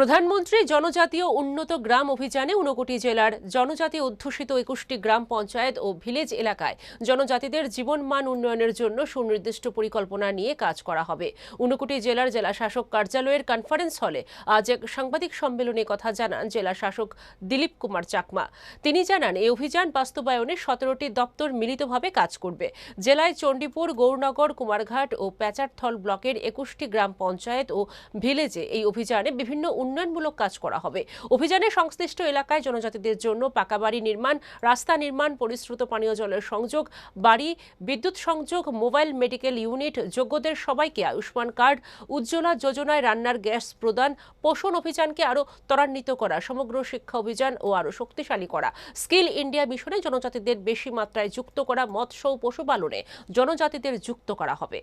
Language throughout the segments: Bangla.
প্রধানমন্ত্রী জনজাতীয় উন্নত গ্রাম অভিযানে ঊনকোটি জেলার জনজাতি অধ্যুষিত একুশটি গ্রাম পঞ্চায়েত ও ভিলেজ এলাকায় জনজাতিদের জীবনমান উন্নয়নের জন্য সুনির্দিষ্ট পরিকল্পনা নিয়ে কাজ করা হবে। ঊনকোটি জেলার জেলা শাসক কার্যালয়ের কনফারেন্স হলে আজ এক সাংবাদিক সম্মেলনে কথা জানান জেলা শাসক দিলীপ কুমার চাকমা। তিনি জানান, এই অভিযান বাস্তবায়নে সতেরোটি দপ্তর মিলিতভাবে কাজ করবে। জেলায় চণ্ডীপুর, গৌরনগর, কুমারঘাট ও প্যাচারথল ব্লকের একুশটি গ্রাম পঞ্চায়েত ও ভিলেজে এই অভিযানে বিভিন্ন উন্নয়নমূলক কাজ করা হবে। অভিযানে সংশ্লিষ্ট এলাকায় জনজাতিদের জন্য পাকা বাড়ি নির্মাণ, রাস্তা নির্মাণ, পরিশ্রুত পানীয় জলের সংযোগ, বাড়ি, বিদ্যুৎ সংযোগ, মোবাইল মেডিকেল ইউনিট, যোগ্যদের সবাইকে আয়ুষ্মান কার্ড, উজ্জ্বলা যোজনায় রান্নার গ্যাস প্রদান, পোষণ অভিযানকে আরও ত্বরান্বিত করা, সমগ্র শিক্ষা অভিযান ও আরও শক্তিশালী করা। স্কিল ইন্ডিয়া মিশনে জনজাতিদের বেশি মাত্রায় যুক্ত করা মৎস্য ও পশুপালনে জনজাতিদের যুক্ত করা হবে।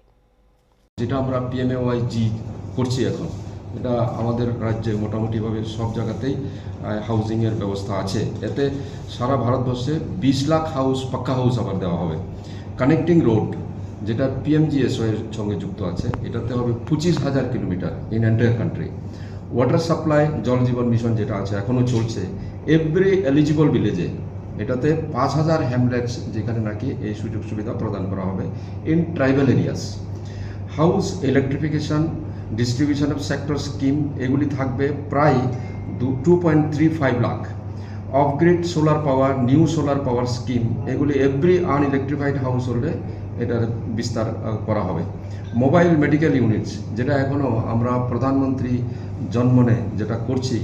যেটা আমরা পিএমএওয়াই জি করছি এখন। এটা আমাদের রাজ্যে মোটামুটিভাবে সব জায়গাতেই হাউজিংয়ের ব্যবস্থা আছে। এতে সারা ভারতবর্ষে বিশ লাখ হাউস পাক্কা হাউস আবার দেওয়া হবে। কানেক্টিং রোড যেটা পিএমজিএসও এর সঙ্গে যুক্ত আছে, এটাতে হবে পঁচিশ হাজার kilometre in entire country water supply Jal Jeevan mission যেটা আছে এখনও চলছে। এভরি এলিজিবল ভিলেজে এটাতে পাঁচ হাজার হ্যামলেটস যেখানে নাকি এই সুযোগ সুবিধা প্রদান করা হবে in tribal areas house electrification distribution of sector scheme এগুলি থাকবে প্রায় two point three five lakh off grid solar power new solar power scheme এগুলি এভরি আন আনইলেকট্রিফাইড হাউস হোল্ডে এটার বিস্তার করা হবে। মোবাইল মেডিকেল ইউনিটস যেটা এখনও আমরা প্রধানমন্ত্রী জন্মনে যেটা করছি,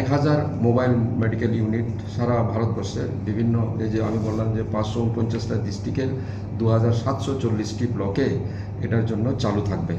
এক হাজার মোবাইল মেডিকেল ইউনিট সারা ভারতবর্ষের বিভিন্ন, এই যে আমি বললাম যে পাঁচশো উনপঞ্চাশটা ডিস্ট্রিক্টের দু হাজার সাতশো চল্লিশটি ব্লকে এটার জন্য চালু থাকবে।